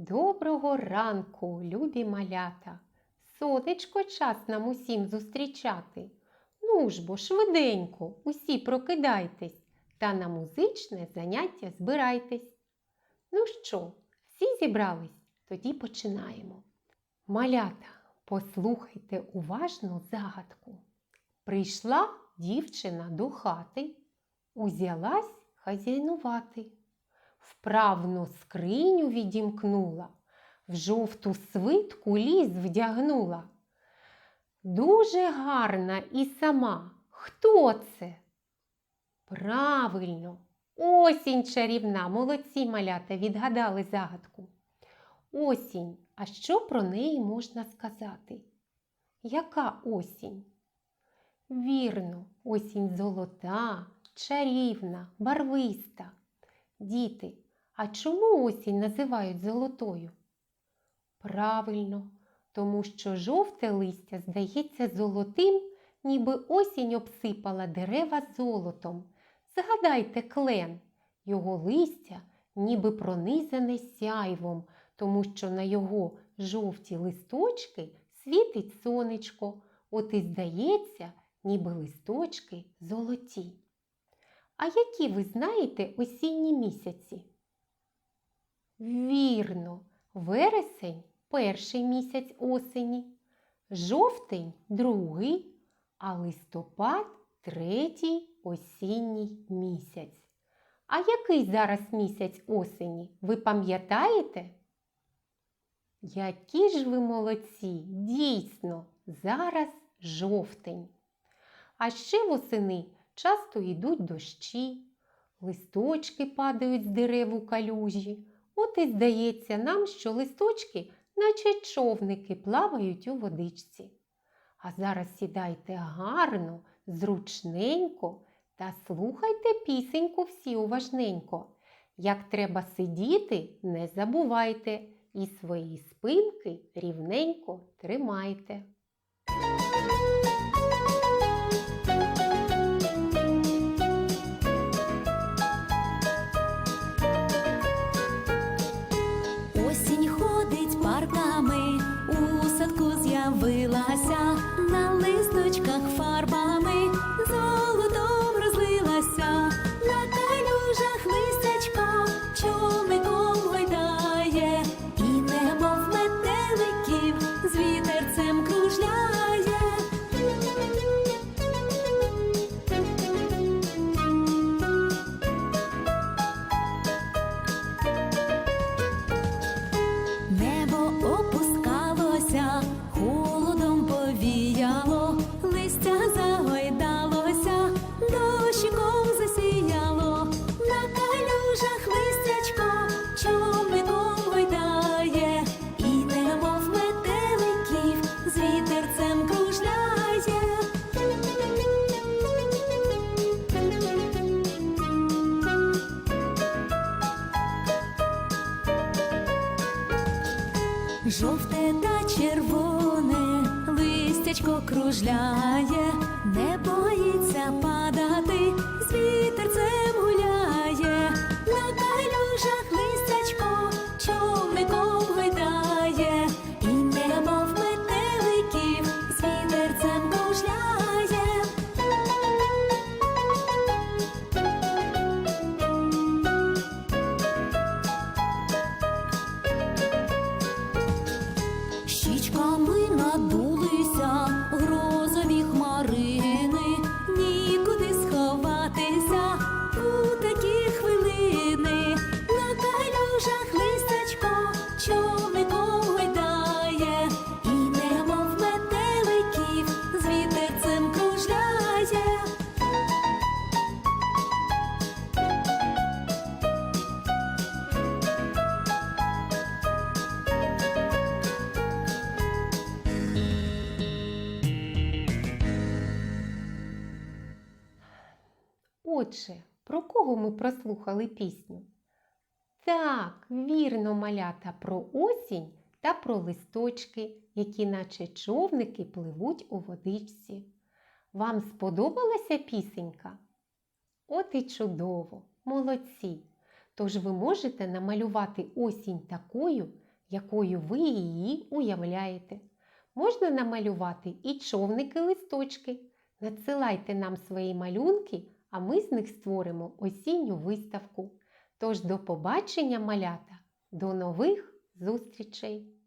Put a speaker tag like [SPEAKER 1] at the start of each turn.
[SPEAKER 1] Доброго ранку, любі малята! Сонечко час нам усім зустрічати. Ну ж бо, швиденько, усі прокидайтесь та на музичне заняття збирайтесь. Ну що, всі зібрались? Тоді починаємо. Малята, послухайте уважно загадку. Прийшла дівчина до хати, узялась хазяйнувати. Вправно скриню відімкнула, в жовту свитку ліс вдягнула. Дуже гарна і сама. Хто це? Правильно, осінь чарівна, молодці малята відгадали загадку. Осінь, а що про неї можна сказати? Яка осінь? Вірно, осінь золота, чарівна, барвиста. Діти, а чому осінь називають золотою? Правильно, тому що жовте листя здається золотим, ніби осінь обсипала дерева золотом. Згадайте клен, його листя ніби пронизане сяйвом, тому що на його жовті листочки світить сонечко, от і здається, ніби листочки золоті. А які ви знаєте осінні місяці? Вірно, вересень перший місяць осені, жовтень другий, а листопад третій осінній місяць. А який зараз місяць осені? Ви пам'ятаєте? Які ж ви молодці! Дійсно, зараз жовтень. А ще восени часто йдуть дощі, листочки падають з дерев у калюжі. От і здається нам, що листочки, наче човники, плавають у водичці. А зараз сідайте гарно, зручненько та слухайте пісеньку всі уважненько. Як треба сидіти, не забувайте і свої спинки рівненько тримайте.
[SPEAKER 2] З'явилася, Жовте та червоне листячко кружляє, не боїться do
[SPEAKER 1] Отже, про кого ми прослухали пісню? Так, вірно, малята про осінь та про листочки, які наче човники пливуть у водичці. Вам сподобалася пісенька? От і чудово, молодці! Тож ви можете намалювати осінь такою, якою ви її уявляєте. Можна намалювати і човники-листочки. Надсилайте нам свої малюнки, а ми з них створимо осінню виставку. Тож до побачення, малята! До нових зустрічей!